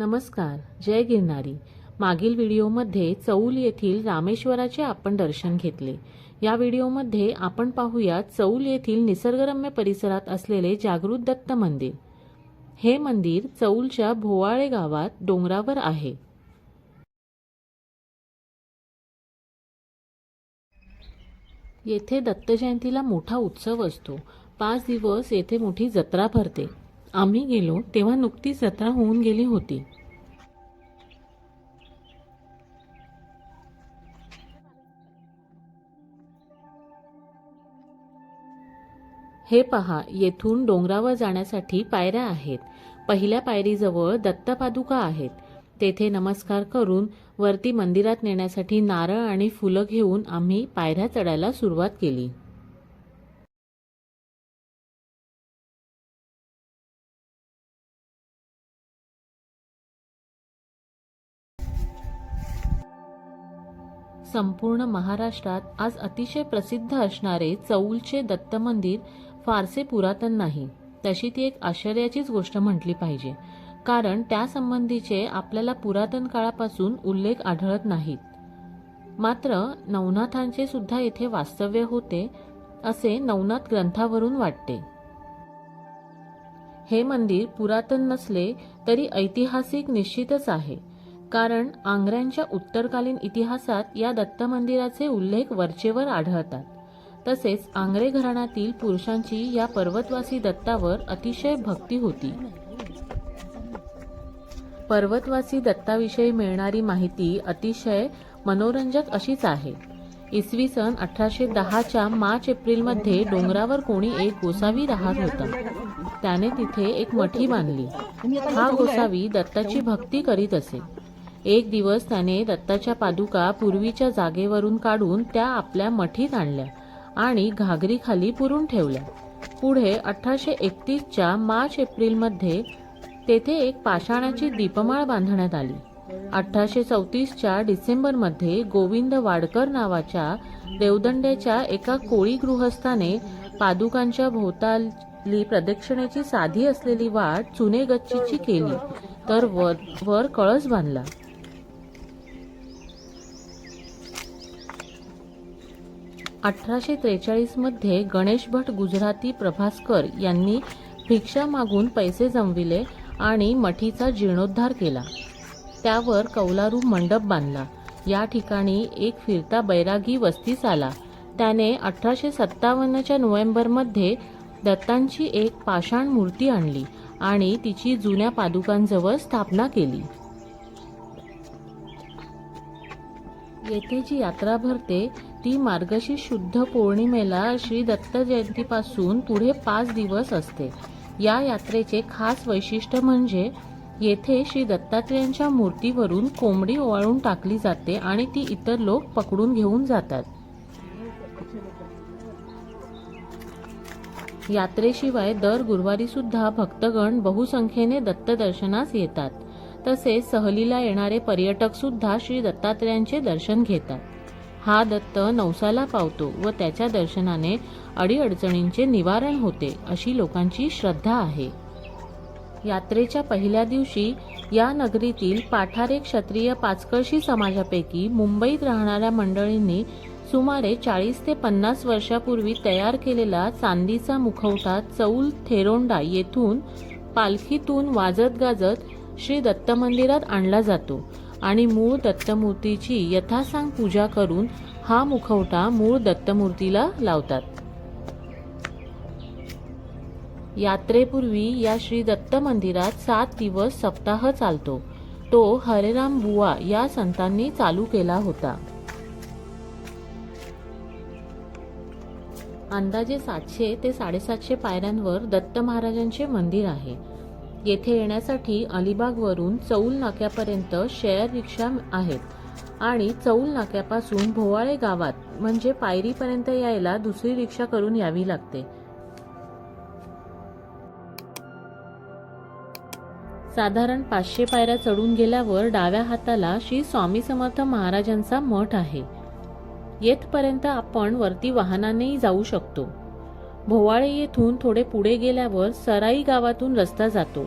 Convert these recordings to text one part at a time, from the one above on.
नमस्कार जय गिरनारी. मागील व्हिडिओमध्ये चौल येथील रामेश्वराचे आपण दर्शन घेतले. या व्हिडिओमध्ये आपण पाहूया चौल येथील निसर्गरम्य परिसरात असलेले जागृत दत्त मंदिर. हे मंदिर चौलच्या भोवाळे गावात डोंगरावर आहे. येथे दत्त जयंतीला मोठा उत्सव असतो. पाच दिवस येथे मोठी जत्रा भरते. आम्ही गेलो तेव्हा नुकतीच जत्रा होऊन गेली होती. हे पहा येथून डोंगरावर जाण्यासाठी पायऱ्या आहेत. पहिल्या पायरीजवळ दत्तपादुका आहेत. तेथे नमस्कार करून वरती मंदिरात नेण्यासाठी नारळ आणि फुलं घेऊन आम्ही पायऱ्या चढायला सुरुवात केली. संपूर्ण महाराष्ट्रात आज अतिशय प्रसिद्ध असणारे चौलचे दत्त मंदिर फारसे पुरातन नाही. तशी ती एक आश्चर्याचीच गोष्ट म्हटली पाहिजे. कारण त्यासंबंधीचे आपल्याला पुरातन काळापासून उल्लेख आढळत नाहीत. मात्र नवनाथांचे सुद्धा येथे वास्तव्य होते असे नवनाथ ग्रंथावरून वाटते. हे मंदिर पुरातन नसले तरी ऐतिहासिक निश्चितच आहे. कारण आंग्र्यांच्या उत्तरकालीन इतिहासात या दत्त मंदिराचे उल्लेख वरचेवर आढळतात. तसेच आंग्रे घराण्यातील पुरुषांची या पर्वतवासी दत्तावर अतिशय भक्ती होती. पर्वतवासी दत्ताविषयी मिळणारी माहिती अतिशय मनोरंजक अशीच आहे. इसवी सन अठराशे दहाच्या मार्च एप्रिलमध्ये डोंगरावर कोणी एक गोसावी राहत होता. त्याने तिथे एक मठी बांधली. हा गोसावी दत्ताची भक्ती करीत असे. एक दिवस त्याने दत्ताच्या पादुका पूर्वीच्या जागेवरून काढून त्या आपल्या मठीत आणल्या आणि घागरीखाली पुरून ठेवल्या. पुढे अठराशे एकतीसच्या मार्च एप्रिलमध्ये तेथे एक पाषाणाची दीपमाळ बांधण्यात आली. अठराशे चौतीसच्या डिसेंबरमध्ये गोविंद वाडकर नावाच्या देवदंड्याच्या एका कोळी गृहस्थाने पादुकांच्या भोवताली प्रदक्षिणेची साधी असलेली वाट चुनेगच्चीची केली तर वर वर कळस बांधला. अठराशे त्रेचाळीसमध्ये गणेश भट गुजराती प्रभास्कर यांनी भिक्षा मागून पैसे जमविले आणि मठीचा जीर्णोद्धार केला. त्यावर कौलारू मंडप बांधला. या ठिकाणी एक फिरता बैरागी वस्तीस आला. त्याने अठराशे सत्तावन्नच्या नोव्हेंबरमध्ये दत्तांची एक पाषाण मूर्ती आणली आणि तिची जुन्या पादुकांजवळ स्थापना केली. येथे जी यात्रा भरते ती मार्गशीर्ष शुद्ध पौर्णिमेला श्री दत्त जयंतीपासून पुढे पाच दिवस असते. या यात्रेचे खास वैशिष्ट्य म्हणजे येथे श्री दत्तात्रेयांच्या मूर्तीवरून कोंबडी ओवाळून टाकली जाते आणि ती इतर लोक पकडून घेऊन जातात. यात्रेशिवाय दर गुरुवारी सुद्धा भक्तगण बहुसंख्येने दत्त दर्शनास येतात. तसेच सहलीला येणारे पर्यटक सुद्धा श्री दत्तात्रेयांचे दर्शन घेतात. हा दत्त नवसाला पावतो व त्याच्या दर्शनाने अडीअडचणींचे निवारण होते अशी लोकांची श्रद्धा आहे. यात्रेच्या पहिल्या दिवशी या नगरीतील पाठारे क्षत्रिय पाचकळशी समाजापैकी मुंबईत राहणाऱ्या मंडळींनी सुमारे चाळीस ते पन्नास वर्षापूर्वी तयार केलेला चांदीचा मुखवटा चौल थेरोंडा येथून पालखीतून वाजत गाजत श्री दत्त मंदिरात आणला जातो. आणि मूळ दत्तमूर्तीची यथासांग पूजा करून हा मुखवटा मूळ दत्तमूर्तीला लावतात. यात्रेपूर्वी या श्री दत्त मंदिरात सात दिवस सप्ताह चालतो. तो हरेराम बुवा या संतांनी चालू केला होता. अंदाजे सातशे ते साडेसातशे पायऱ्यांवर दत्त महाराजांचे मंदिर आहे. येथे येण्यासाठी अलिबागवरून चौल नाक्यापर्यंत शेअर रिक्षा आहेत. आणि चौल नाक्यापासून भोवाळे गावात म्हणजे पायरीपर्यंत यायला दुसरी रिक्षा करून यावी लागते. साधारण पाचशे पायऱ्या चढून गेल्यावर डाव्या हाताला श्री स्वामी समर्थ महाराजांचा मठ आहे. येथपर्यंत आपण वरती वाहनानेही जाऊ शकतो. भोवाळे येथून थोडे पुढे गेल्यावर सराई गावातून रस्ता जातो.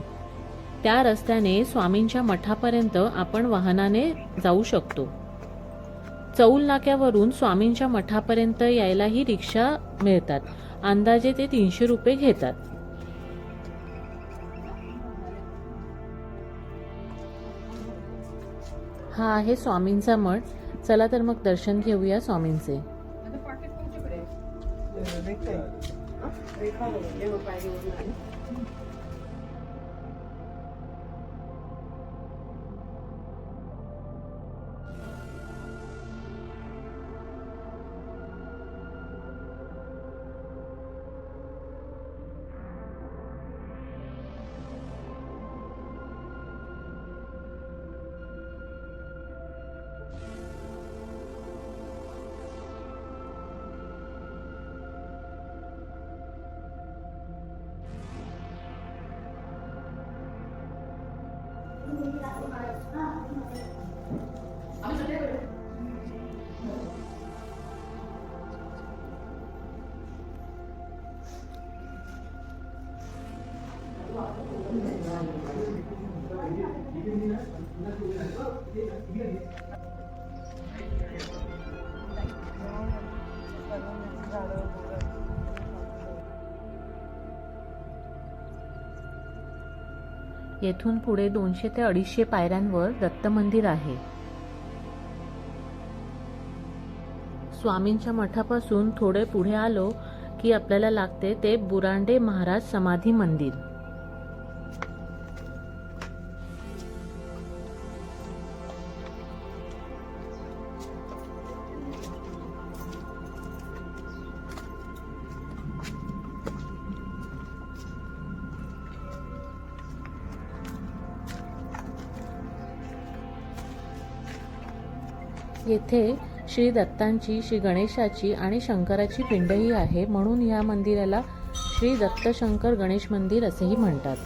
त्या रस्त्याने स्वामींच्या मठापर्यंत आपण वाहनाने जाऊ शकतो. चौल नाक्यावरून स्वामींच्या मठापर्यंत यायलाही रिक्षा मिळतात. अंदाजे ते तीनशे रुपये घेतात. हा आहे स्वामींचा मठ. चला तर मग दर्शन घेऊया स्वामींचे. Recovery, never. येथून पुढे दोनशे ते अडीचशे पायऱ्यांवर दत्त मंदिर आहे. स्वामींच्या मठापासून थोडे पुढे आलो की आपल्याला लागते ते बुरांडे महाराज समाधी मंदिर. येथे श्री दत्तांची श्री गणेशाची आणि शंकराची पिंडही आहे म्हणून या मंदिराला श्री दत्तशंकर गणेश मंदिर असेही म्हणतात.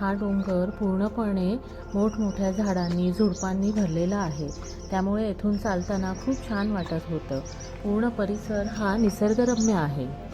हा डोंगर पूर्णपणे मोठमोठ्या झाडांनी झुडपांनी भरलेला आहे. त्यामुळे येथून चालताना खूप छान वाटत होतं. पूर्ण परिसर हा निसर्गरम्य आहे.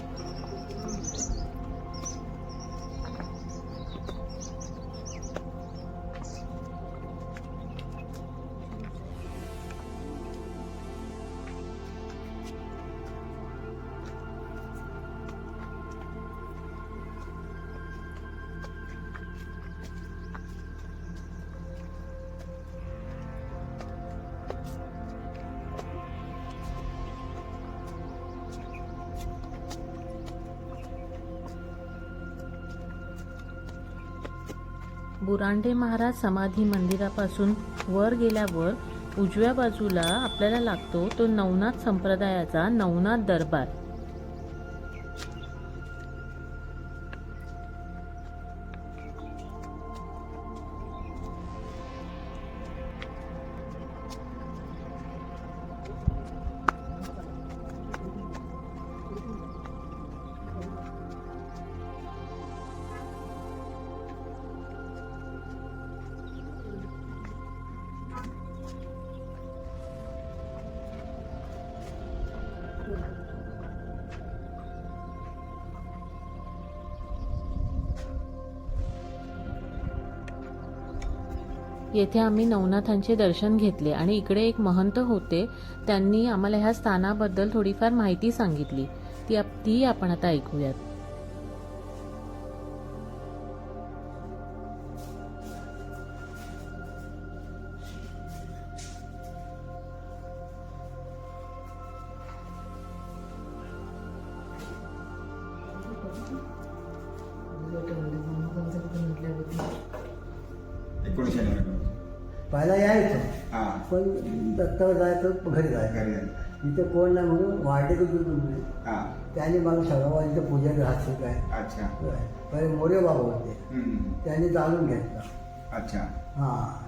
बुरांडे महाराज समाधी मंदिरापासून वर गेल्यावर उजव्या बाजूला आपल्याला लागतो तो नवनाथ संप्रदायाचा नवनाथ दरबार. येथे आम्ही नवनाथांचे दर्शन घेतले आणि इकडे एक महंत होते. त्यांनी आम्हाला ह्या स्थानाबद्दल थोडीफार माहिती सांगितली. ती आप- ती आपण आता ऐकूयात. दत्तावर जायचं घरी जायचं. घरी जायचं. इथे कोण नाही म्हणून हा. त्याने मला सगळं इथं पूजा राहते काय? अच्छा. पहिले मोरे बाबा होते. हम्म. त्यांनी जाणून घेतलं. अच्छा. हां.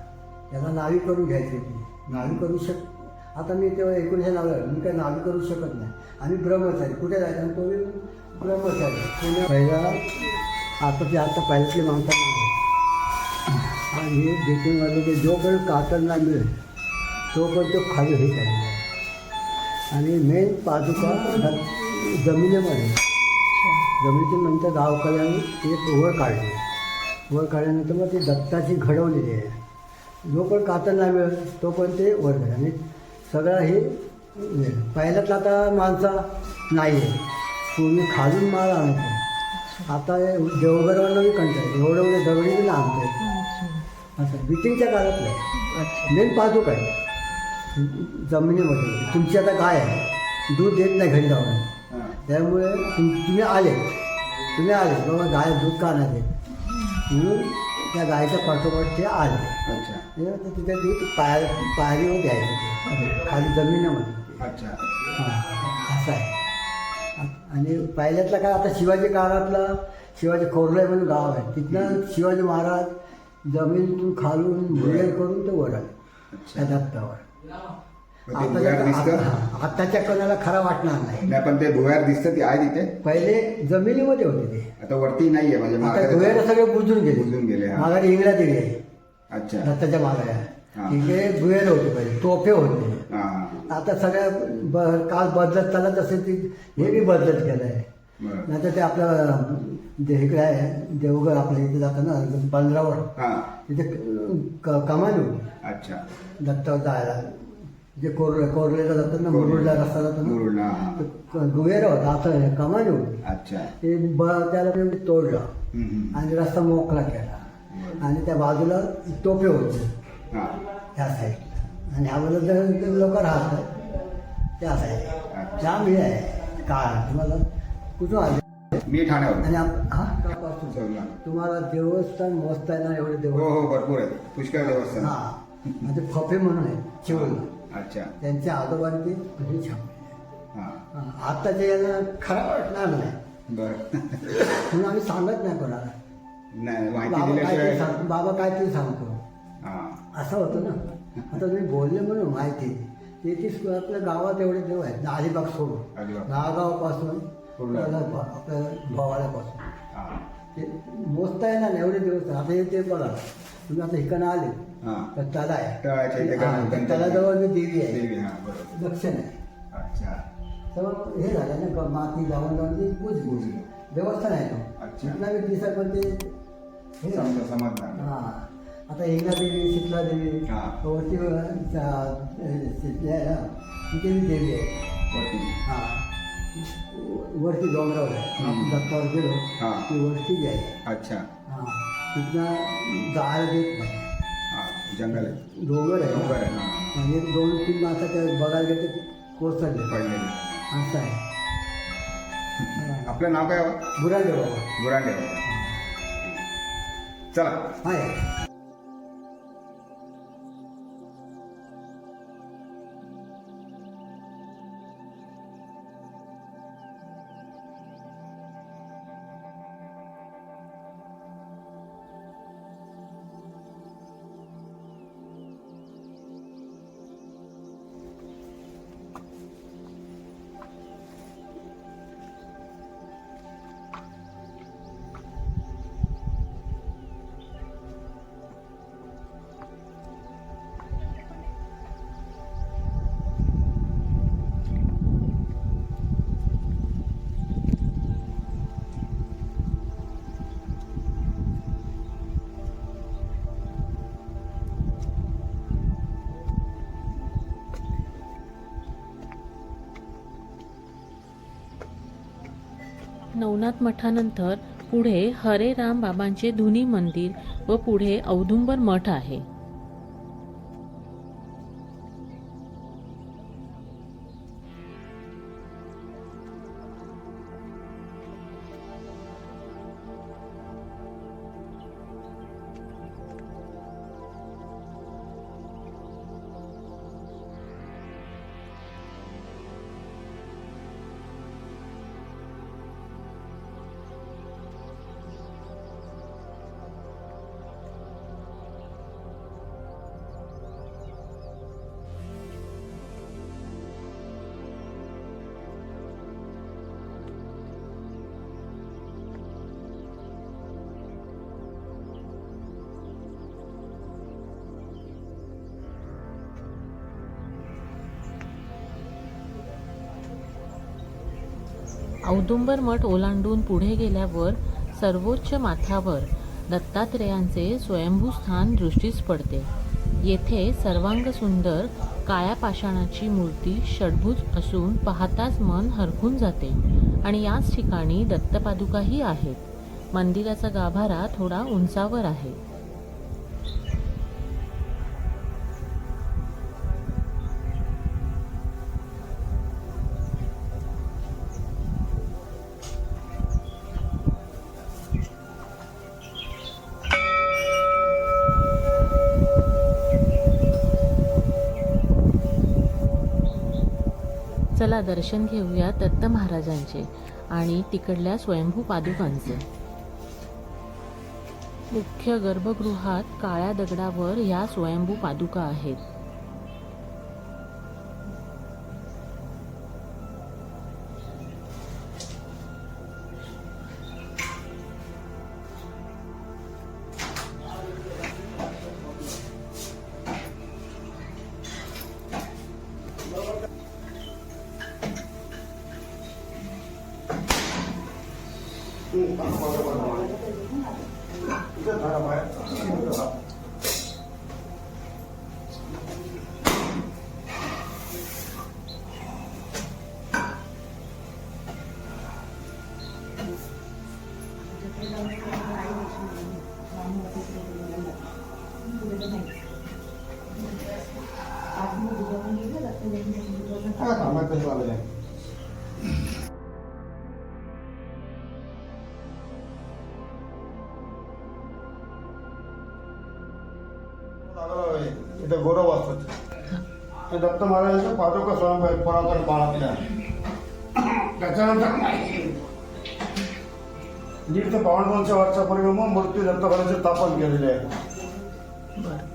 त्याला नावी करून घ्यायची होती. नावी करू शक आता मी तेव्हा एकोणीशे नावं मी काही नावी करू शकत नाही. आम्ही ब्रह्मचारी. कुठे जायचं? आणि तो मी ब्रह्मचारी. पुण्या पहिला आता ते आता पहिल्यातले माणसं नाही आणि भेटूनवाले ते जोपर्यंत कातरला मिळेल. तोपर्यंत तो खाली हे करायला आणि मेन पादुका जमिनीमध्ये. जमिनीच्या नंतर आम्ही एक वर काढली. वर काढल्यानंतर मग ती दत्ताची घडवलेली आहे. जो पण नाही मिळेल तो पण ते वर झाले आणि सगळं हे. पहिल्यात आता माणसा नाही आहे. पूर्वी खालून माल आणायचं. आता देवघरवाला बी कंटाळ एवढं एवढं दगडी बी आणते असं बिटिंगच्या काळातलं. मेन पादूक आहे जमिनीमध्ये. तुमची आता गाय आहे. दूध देत नाही घरी जाऊन. त्यामुळे तुम तुम्ही आले. तुम्ही आले. बाबा गाय दूध का नाही देत? म्हणून त्या गायच्या पाठोपाठ ते आले. अच्छा. ते तिथे दूध पाय पायरीवर घ्यायचं ते. खाली जमिनीमध्ये. अच्छा. हां. असं आहे. आणि पहिल्यातला काय आता शिवाजी काळातला शिवाजी खोरले म्हणून गाव आहे. तिथनं शिवाजी महाराज जमिनीतून खालून भुयर करून ते वर आले. त्या दत्तावर. मग ते भुयार दिसतं? आता- आताच्या कोणाला खरा वाटणार नाही. नाही पण ते भुयार दिसतं ते आहे तिथे. पहिले जमिनीमध्ये होते ते. आता वरती नाहीये म्हणजे आता माघारी- सगळे बुजून गेले. बुजून गेले, हा. माघारी इंगळ्या दिली आहे अच्छा. दत्ताच्या मागाऱ्या हा. तिथे धुळेला होते पहिले तोफे होते. हा हा. आता सगळ्या ब- काळ बदलत चालत असेल ती हे बी बदलत गेलं नंतर ते आपलं जे इकडे आहे देवगड आपल्या इथे जातं ना बंदरावर हा. तिथे क- कमानी होती अच्छा. दत्तावर जायला. जे कोरले कोरलेला जातात ना मुरुडला रस्ता जातो ना मुरुडला हा. तो गुहेर होता आता कमानी होती अच्छा. ते ब त्याला ते तोडलं. हम्म, हम्म. आणि रस्ता मोकळा केला. आणि त्या बाजूला तोफे होते. हा. त्या साईडला आणि ह्या बाजूला लोक राहतात त्या साईडला जाम हे आहे. काय तुम्हाला कुठून आले? मी ठाण्यावर आणि आप- हा? कापासून. तुम्हाला देवस्थान मस्त आहे ना एवढे हो देवस्थान हो भरपूर आहे पुष्कळ देवस्थान. हा. म्हणजे फफे म्हणून आहे चिवला अच्छा. त्यांच्या आजोबांनी ते म्हणजे छान हा. हा, आताच्या यांना खरं वाटणार नाही. बर. म्हणून आम्ही सांगत नाही कोणाला. नाही माहिती बाबा काहीतरी दिल्याशिवाय सांग बाबा काहीतरी सांगतो. हा. असं होतं ना. आता तुम्ही बोलले म्हणून माहिती. ते आपल्या गावात एवढे देव आहेत. अलिबाग सोडून. अलिबाग. नागावापासून पूर्ण. आपल्या आपल्या भवाळ्यापासून हा ते मोजता येणार नाही एवढे दिवस. आता हे ते बघा तुम्ही आता इकडनं आले हा. तर तला आहे तलाजवळ मी देवी आहे. हा दक्षिण आहे अच्छा. तर हे झालं ना माती जाऊन जाऊन ती बुजली. देवस्थान आहे तो. अच्छा. इथला मी दिसत पण ते हे हा. आता इंगला देवी शीतला देवी. वरती तिथे देवी आहे. हा. वरती डोंगरावर आहे. आपण दत्तावर गेलो हा. ती वरती बी आहे. अच्छा. हा. तिथनं जायला देत नाही. हा जंगल आहे. डोंगर आहे. डोंगर. आहे हा. आणि दोन तीन माणसं त्या बघायला गेले ते कोसळले. पडलेले. असं आहे. आपलं नाव काय बुराडे बाबा. बुरांडे चला. आहे नवनाथ मठानंतर पुढे हरे राम बाबांचे धुनी मंदिर व पुढे औदुंबर मठ आहे. औदुंबर मठ ओलांडून पुढे गेल्यावर सर्वोच्च माथ्यावर दत्तात्रेयांचे स्वयंभू स्थान दृष्टीस पडते. येथे सर्वांग सुंदर काळ्या पाषाणाची मूर्ती षडभुज असून पाहताच मन हरखून जाते आणि याच ठिकाणी दत्तपादुकाही आहेत. मंदिराचा गाभारा थोडा उंचावर आहे. चला दर्शन घेऊया दत्त महाराजांचे आणि तिकडल्या स्वयंभू पादुकांचे. मुख्य गर्भगृहात काळ्या दगडावर ह्या स्वयंभू पादुका आहेत. काय थांबायचं कसं झालं आहे? इथे गौरव असतात हे दत्त महाराजांचे पादुका स्वयंभू आहेत पुरातन काळातल्या त्याच्यानंतर दीड ते पावणे दोनशे वर्षापूर्वी मग मूर्ती दत्त महाराजांचे स्थापन केलेले आहे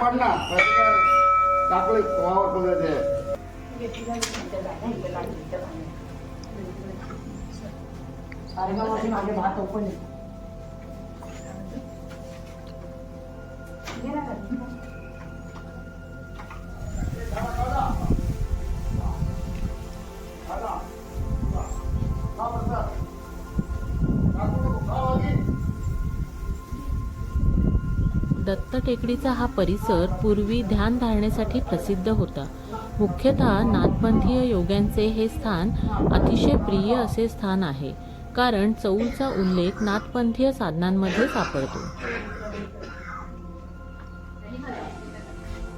नाही पडणार टाकले वावर तुझं ते मागे भात ओपन टेकडीचा हा परिसर पूर्वी ध्यान धारणेसाठी प्रसिद्ध होता. मुख्यतः नाथपंथीय योग्यांचे हे स्थान अतिशय प्रिय असे स्थान आहे कारण चौलचा उल्लेख नाथपंथीय साधनांमध्ये सापडतो.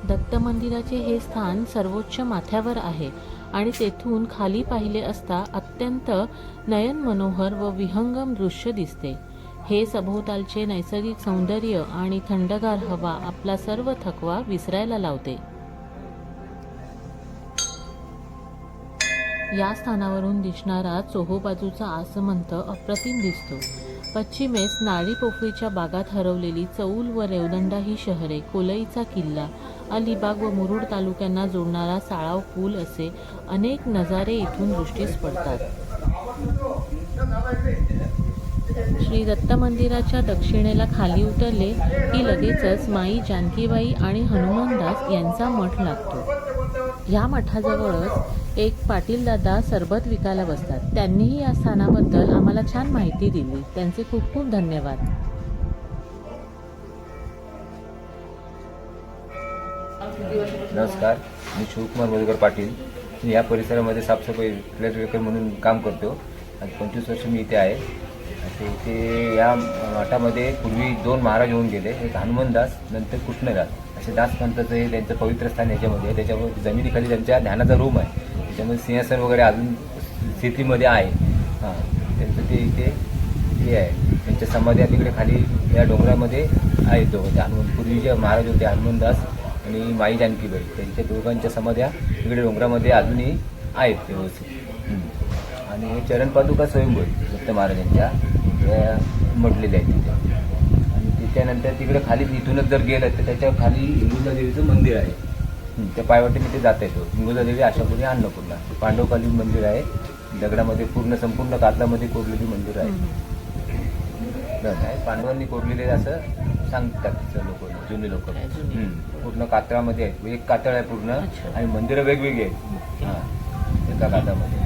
दत्त मंदिराचे हे स्थान सर्वोच्च माथ्यावर आहे आणि तेथून खाली पाहिले असता अत्यंत नयन मनोहर व विहंगम दृश्य दिसते. हे सभोवतालचे नैसर्गिक सौंदर्य आणि थंडगार हवा आपला सर्व थकवा विसरायला लावते. या स्थानावरून दिसणारा चोहोबाजूचा आसमंत अप्रतिम दिसतो. पश्चिमेस नाळी पोफळीच्या बागात हरवलेली चौल व रेवदंडा ही शहरे कोलईचा किल्ला अलिबाग व मुरुड तालुक्यांना जोडणारा साळाव पूल असे अनेक नजारे इथून दृष्टीस पडतात. श्री दत्त मंदिराच्या दक्षिणेला खाली उतरले की लगेचच माई जानकीबाई आणि हनुमानदास यांचा मठ लागतो. या मठाजवळच एक पाटीलदादा सरबत विकायला बसतात. त्यांनीही या स्थानाबद्दल आम्हाला छान माहिती दिली. त्यांचे खूप खूप धन्यवाद. नमस्कार. मी शिवकुमार मधुकर पाटील. मी या परिसरामध्ये साफसफाई फ्लॅट वेकर म्हणून काम करतो. आणि पंचवीस वर्ष मी इथे आहे. असे इथे या मठामध्ये पूर्वी दोन महाराज होऊन गेले. एक हनुमानदास नंतर कृष्णदास. असे दासपंथाचं हे त्यांचं पवित्र स्थान याच्यामध्ये आहे. त्याच्यामुळे जमिनीखाली त्यांच्या ध्यानाचा रूम आहे. त्याच्यामध्ये सिंहासन वगैरे अजून स्थितीमध्ये आहे. हां त्यांचं ते इथे हे आहे. त्यांच्या समाध्या तिकडे खाली या डोंगरामध्ये आहेत दोघं. ते हनुमान पूर्वी जे महाराज होते हनुमानदास आणि माई जानकीबाई. त्यांच्या दोघांच्या समाध्या तिकडे डोंगरामध्ये अजूनही आहेत व्यवस्थित. आणि चरण चरणपादुका स्वयंभू दत्त महाराजांच्या मडलेल्या आहेत तिथे. आणि त्याच्यानंतर तिकडे खाली इथूनच जर गेलं तर त्याच्याखाली हिंगुजा देवीचं मंदिर आहे. त्या पायवाटेने ते जाता येतो. हिंगुजा देवी आशापुरी अन्नपूर्णा पांडवकालीन मंदिर आहे. दगडामध्ये पूर्ण संपूर्ण कातलामध्ये कोरलेली मंदिर आहे. पांडवांनी कोरलेले असं सांगतात लोक जुने लोक? पूर्ण कातळामध्ये आहे एक कातळ आहे पूर्ण. आणि मंदिरं वेगवेगळी आहेत. हां एका कातळामध्ये.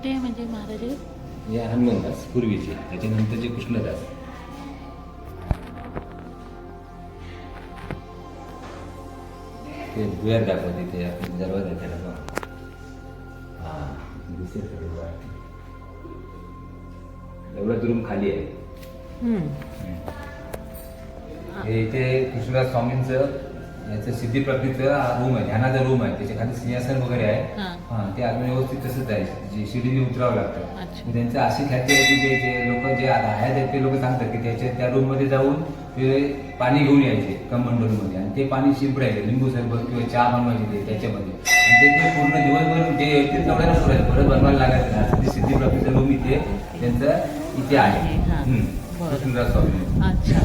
कोणते म्हणजे महाराज? हे हनुमानदास पूर्वीचे त्याच्यानंतरचे कृष्णदास ते दुयार दाखवते ते आपल्या दरवाजाच्या दाखवा हां दिसेल का डोळा? एवढं रूम खाली आहे हं. हे इथे कृष्णदास स्वामींचं याचं सिद्धिप्राप्तीचं रूम आहे ध्यानाचा रूम आहे त्याच्याखाली सिंहासन वगैरे आहे हां. हा ते अजून व्यवस्थित तसंच आहे जे शिडीने उतरावं लागतं अच्छा. त्यांचं अशी ख्याती आहे की जे लोक जे आहेत ते लोक सांगतात की त्याच्या त्या रूममध्ये जाऊन ते पाणी घेऊन यायचे कमंडलमध्ये आणि ते पाणी शिंपडायचे लिंबू सरबत किंवा चहा बनवायचे ते त्याच्यामध्ये आणि ते ते पूर्ण दिवसभर जे येतील तेवढ्या करायचं परत बनवायला लागायचं नाही. असं ते सिद्धिप्राप्तीचं रूम इथे त्यांचं इथे आहे आहे, हां. हम्म. बरं. कृष्णदास स्वामी अच्छा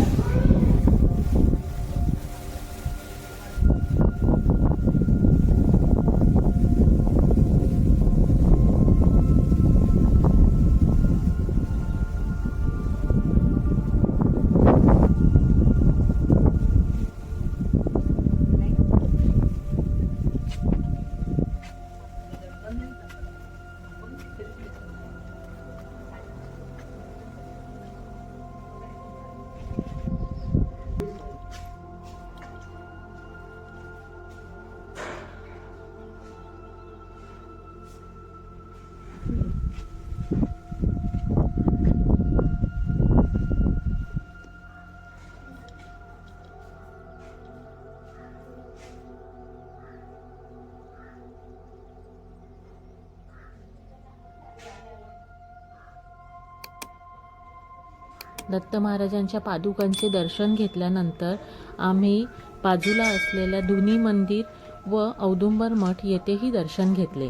दत्त महाराजांच्या पादुकांचे दर्शन घेतल्यानंतर आम्ही बाजूला असलेल्या धुनी मंदिर व औदुंबर मठ येथेही दर्शन घेतले.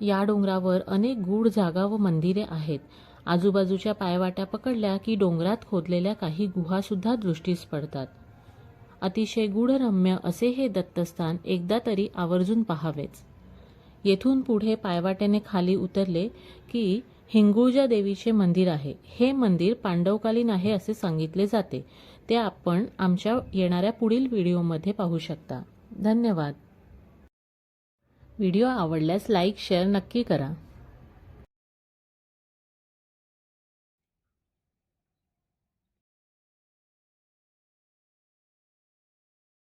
या डोंगरावर अनेक गूढ जागा व मंदिरे आहेत. आजूबाजूच्या पायवाट्या पकडल्या की डोंगरात खोदलेल्या काही गुहासुद्धा दृष्टीस पडतात. अतिशय गूढरम्य असे हे दत्तस्थान एकदा तरी आवर्जून पहावेच. येथून पुढे पायवाट्याने खाली उतरले की हिंगुळजा देवीचे मंदिर आहे. हे मंदिर पांडवकालीन आहे असे सांगितले जाते. ते आपण आमच्या येणाऱ्या पुढील व्हिडिओमध्ये पाहू शकता. धन्यवाद. व्हिडिओ आवडल्यास लाईक शेअर नक्की करा.